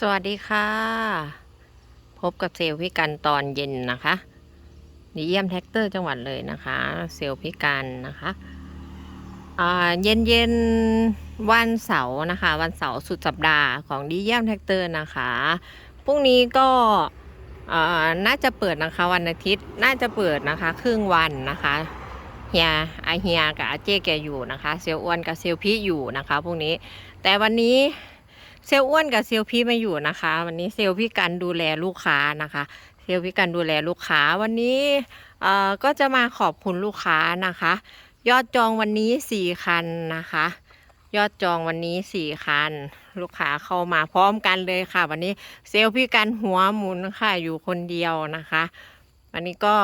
สวัสดีค่ะ พบกับเซลล์พิการตอนเย็นนะคะดีเยี่ยมแท็กเตอร์จังหวัดเลยนะคะ เซลล์พิการนะคะเย็นเย็นวันเสาร์นะคะ วันเสาร์สุดสัปดาห์ของดีเยี่ยมแท็กเตอร์นะคะพรุ่งนี้ก็น่าจะเปิดนะคะวันอาทิตย์น่าจะเปิดนะคะ ครึ่งวันนะคะเฮียอาเฮียกับอาเจ๊แกอยู่นะคะ เซลอ้วนกับเซลพี่อยู่นะคะพรุ่งนี้ แต่วันนี้ เซลอ้วนกับเซลพี่มาอยู่นะคะ วันนี้เซลพี่กันดูแลลูกค้านะคะ เซลพี่กันดูแลลูกค้าวันนี้เอ่อก็จะมาขอบคุณลูกค้านะคะ ยอดจองวันนี้สี่คันนะคะ ยอดจองวันนี้สี่คัน ลูกค้าเข้ามาพร้อมกันเลยค่ะ วันนี้เซลพี่กันหัวหมุนค่ะอยู่คนเดียวนะคะ วันนี้ก็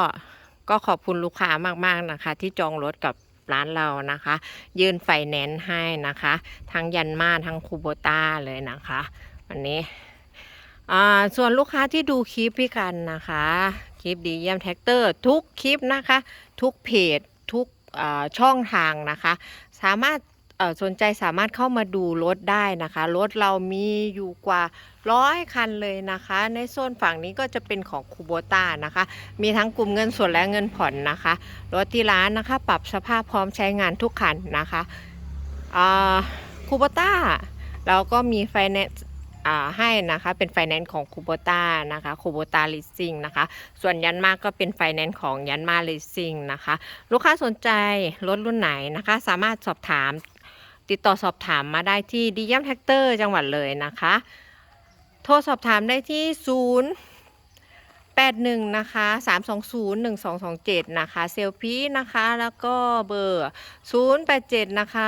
ก็ขอบคุณลูกค้ามากๆนะคะ ที่จองรถกับ ร้านเรานะคะ ยื่นไฟแนนซ์ให้นะคะ ทั้งยันมาทั้งคูโบต้าเลยนะคะวันนี้ส่วนลูกค้าที่ดูคลิปพี่กันนะคะ คลิปดีเยี่ยมแท็กเตอร์ ทุกคลิปนะคะ ทุกเพจทุกช่องทางนะคะ สามารถ สนใจสามารถเข้ามาดูรถได้นะคะ รถเรามีอยู่กว่าร้อยคันเลยนะคะ ในโซนฝั่งนี้ก็จะเป็นของคูโบต้านะคะ มีทั้งกลุ่มเงินสดและเงินผ่อนนะคะ รถที่ร้านนะคะ ปรับสภาพพร้อมใช้งานทุกคันนะคะคูโบต้าเราก็มีไฟแนนซ์ให้นะคะเป็นไฟแนนซ์ของคูโบต้านะคะคูโบต้าลิสซิ่งนะคะ ส่วนยันมาก็เป็นไฟแนนซ์ของยันมาลิสซิ่งนะคะ ลูกค้าสนใจรถรุ่นไหนนะคะ สามารถสอบถาม ติดต่อสอบถามมาได้ที่ดียัมแท็กเตอร์จังหวัดเลยนะคะ โทรสอบถามได้ที่ 0 81 นะคะ 320 1227 นะคะเซลพีนะคะ แล้วก็เบอร์ 087 นะคะ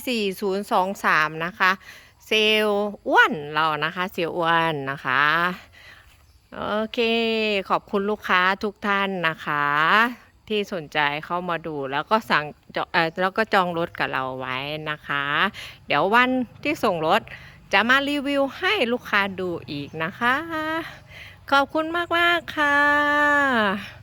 2244 023 นะคะ เซลอ้วนเรานะคะ เซลอ้วนนะคะโอเค ขอบคุณลูกค้าทุกท่านนะคะ ที่สนใจเข้ามาดู แล้วก็สั่งแล้วก็จองรถกับเราไว้นะคะ เดี๋ยววันที่ส่งรถจะมารีวิวให้ลูกค้าดูอีกนะคะ ขอบคุณมากมากค่ะ